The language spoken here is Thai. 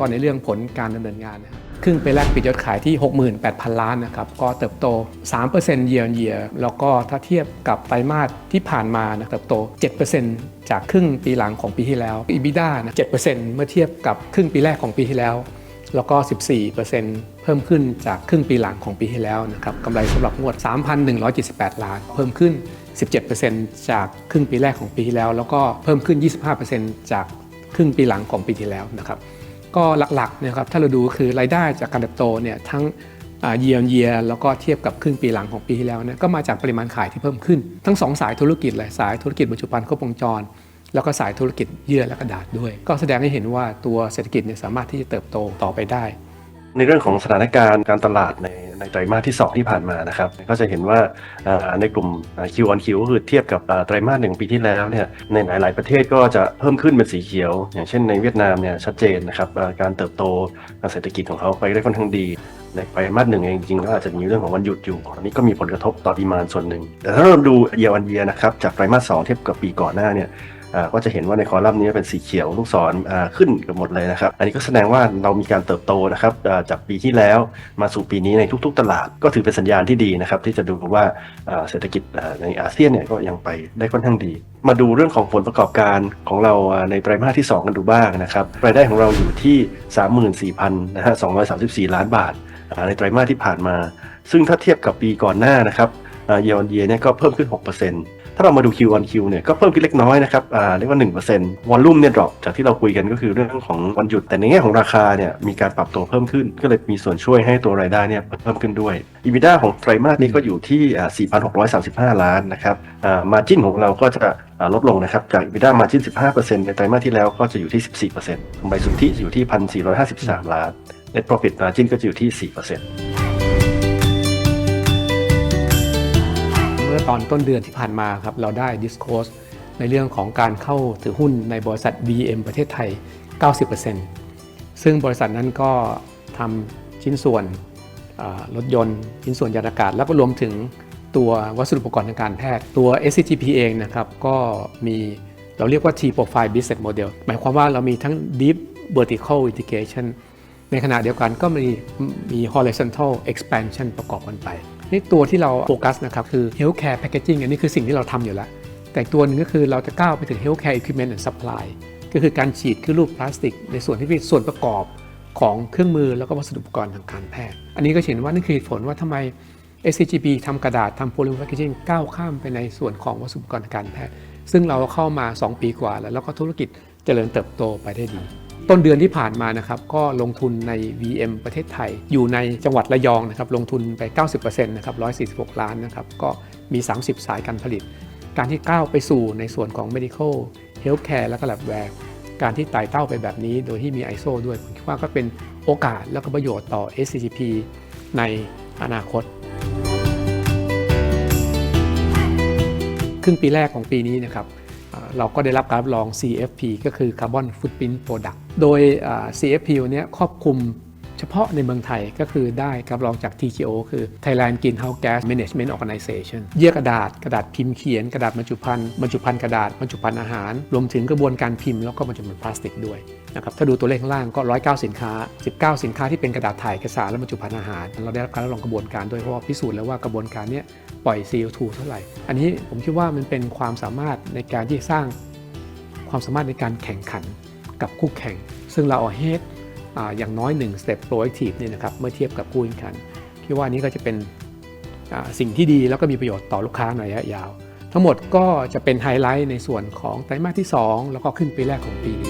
ก็ในเรื่องผลการดำเนินงานนะครับครึ่งปีแรกปิดยอดขายที่ 68,000 ล้านนะครับ ก็เติบโต 3% year on year แล้วก็ถ้าเทียบกับไตรมาสที่ผ่านมานะเติบโต 7%จากครึ่งปีหลังของปีที่แล้ว EBITDA นะ7%เมื่อเทียบกับครึ่งปีแรกของปีที่แล้ว แล้วก็ 14%เพิ่มขึ้นจากครึ่งปีหลังของปีที่แล้วนะครับกำไรสำหรับงวด 3,178 ล้าน เพิ่มขึ้น 17%จากครึ่งปีแรกของปีที่แล้ว แล้วก็เพิ่มขึ้น 25%จากครึ่งปีหลังของปีที่แล้วนะครับ ก็หลักๆนะครับถ้าเราดูคือรายได้จากการเติบโตเนี่ยทั้งเยียร์เยียร์แล้วก็เทียบกับครึ่งปีหลังของปีที่แล้วเนี่ยก็มาจากปริมาณขายที่เพิ่มขึ้น ทั้งสองสายธุรกิจเลยสายธุรกิจบรรจุภัณฑ์ครบวงจร แล้วก็สายธุรกิจเยื่อและกระดาษด้วย ก็แสดงให้เห็นว่าตัวเศรษฐกิจเนี่ยสามารถที่จะเติบโตต่อไปได้ ในเรื่องของสถานการณ์การตลาดในในไตรมาสที่ 2 ที่ผ่านมานะครับ ก็จะเห็นว่าในกลุ่ม Q on Q ก็คือเทียบกับไตรมาสหนึ่งปีที่แล้วเนี่ยในหลาย ๆ ประเทศก็จะเพิ่มขึ้นเป็นสีเขียว อย่างเช่นในเวียดนามเนี่ยชัดเจนนะครับการเติบโตทางเศรษฐกิจของเขาไปได้ค่อนข้างดีในไตรมาสหนึ่งเองจริงๆก็อาจจะมีเรื่องของวันหยุดอยู่อันนี้ก็มีผลกระทบต่อดีมานส่วนหนึ่ง แต่ถ้าเราดู year on year นะครับจากไตรมาสสองเทียบกับปีก่อนหน้าเนี่ย ก็จะเห็นว่าในคอลัมน์นี้เป็นสีเขียวลูกศรอ่าขึ้นกับหมดเลยนะครับ อันนี้ก็แสดงว่าเรามีการเติบโตนะครับจากปีที่แล้วมาสู่ปีนี้ในทุก ๆ ตลาด ก็ถือเป็นสัญญาณที่ดีนะครับ ที่จะดูว่าอ่าเศรษฐกิจในอาเซียนเนี่ยก็ยังไปได้ค่อนข้างดี มาดูเรื่องของผลประกอบการของเราในไตรมาสที่ 2 กันดูบ้างนะครับรายได้ของเราอยู่ที่ 34,000นะฮะ234 ล้านบาทในไตรมาสที่ผ่านมา ซึ่งถ้าเทียบกับปีก่อนหน้านะครับเยอ on year เนี่ยก็เพิ่มขึ้น 6% ถ้าเรามาดู Q on Q เนี่ยก็เพิ่มขึ้นเล็กน้อยนะครับอ่าเรียกว่า 1%วอลลุ่มเนี่ยดรอปจากที่เราคุยกันก็คือเรื่องของวันหยุด แต่ในแง่ของราคาเนี่ยมีการปรับตัวเพิ่มขึ้น ก็เลยมีส่วนช่วยให้ตัวรายได้เนี่ยเพิ่มขึ้นด้วย EBITDA ของไตรมาสนี้ก็อยู่ที่อ่า4,635 ล้านนะครับอ่า margin ของเราก็จะลดลงนะครับจาก EBITDA margin 15%ในไตรมาสที่แล้วก็จะอยู่ที่ 14%กำไรสุทธิอยู่ที่ 1,453 ล้าน net profit margin ก็จะอยู่ที่ 4% ตอนต้นเดือนที่ผ่านมาครับเราได้ disclose ในเรื่องของการเข้าถือหุ้นในบริษัท VM ประเทศไทย 90%ซึ่งบริษัทนั้นก็ทำชิ้นส่วนรถยนต์ ชิ้นส่วนยานอากาศ แล้วก็รวมถึงตัววัสดุอุปกรณ์ทางการแพทย์ ตัว SCGP เองนะครับก็มีเราเรียกว่า T profile business model หมายความว่าเรามีทั้ง deep vertical integration ในขณะเดียวกันก็มีมี horizontal expansion ประกอบกันไป นี่ตัวที่เราโฟกัสนะครับคือ healthcare packaging อันนี้คือสิ่งที่เราทำอยู่แล้ว แต่ตัวหนึ่งก็คือเราจะก้าวไปถึง healthcare equipment and supply ก็คือการฉีดคือรูปพลาสติก ในส่วนที่เป็นส่วนประกอบของเครื่องมือแล้วก็วัสดุอุปกรณ์ทางการแพทย์ อันนี้ก็เห็นว่านั่นคือเหตุผลว่าทำไม SCGP ทำกระดาษทำ polymer packaging ก้าวข้ามไปในส่วนของวัสดุอุปกรณ์ทางการแพทย์ ซึ่งเราเข้ามา 2 ปีกว่าแล้วแล้วก็ธุรกิจเจริญเติบโตไปได้ดี ต้นเดือนที่ผ่านมานะครับก็ลงทุนใน VM ประเทศไทย อยู่ในจังหวัดระยองนะครับลงทุนไป 90%นะครับ146 ล้านนะครับก็มี 30 สายการผลิต การที่ก้าวไปสู่ในส่วนของ medical healthcare และก็ labware การที่ไต่เต้าไปแบบนี้โดยที่มี ISO ด้วยผมคิดว่าก็เป็นโอกาสและก็ประโยชน์ต่อ SCGP ในอนาคตครึ่งปีแรกของปีนี้นะครับ เราก็ได้รับการรับรอง CFP ก็คือ Carbon Footprint Product โดย CFP วันนี้ครอบคลุมเฉพาะในเมืองไทยก็คือได้การรับรองจาก TGO คือ Thailand Greenhouse Gas Management Organization เยื่อกระดาษกระดาษพิมพ์เขียน กระดาษบรรจุภัณฑ์บรรจุภัณฑ์กระดาษบรรจุภัณฑ์อาหาร รวมถึงกระบวนการพิมพ์แล้วก็บรรจุภัณฑ์พลาสติกด้วยนะครับถ้าดูตัวเลขข้างล่างก็ 109 สินค้า 19 สินค้าที่เป็นกระดาษถ่ายเอกสารและบรรจุภัณฑ์อาหาร เราได้รับการรับรองกระบวนการด้วยเพราะว่าพิสูจน์แล้วว่ากระบวนการเนี้ย ปล่อย CO2 เท่าไหร่ อันนี้ผมคิดว่ามันเป็นความสามารถในการที่สร้างความสามารถในการแข่งขันกับคู่แข่ง ซึ่งเราเอาเฮดอย่างน้อย1 step proactive เนี่ยนะครับเมื่อเทียบกับคู่แข่งขันคิดว่านี้ก็จะเป็นสิ่งที่ดีแล้วก็มีประโยชน์ต่อลูกค้าในระยะยาว ทั้งหมดก็จะเป็นไฮไลท์ในส่วนของไตรมาสที่ 2 แล้วก็ขึ้นปีแรกของปีนี้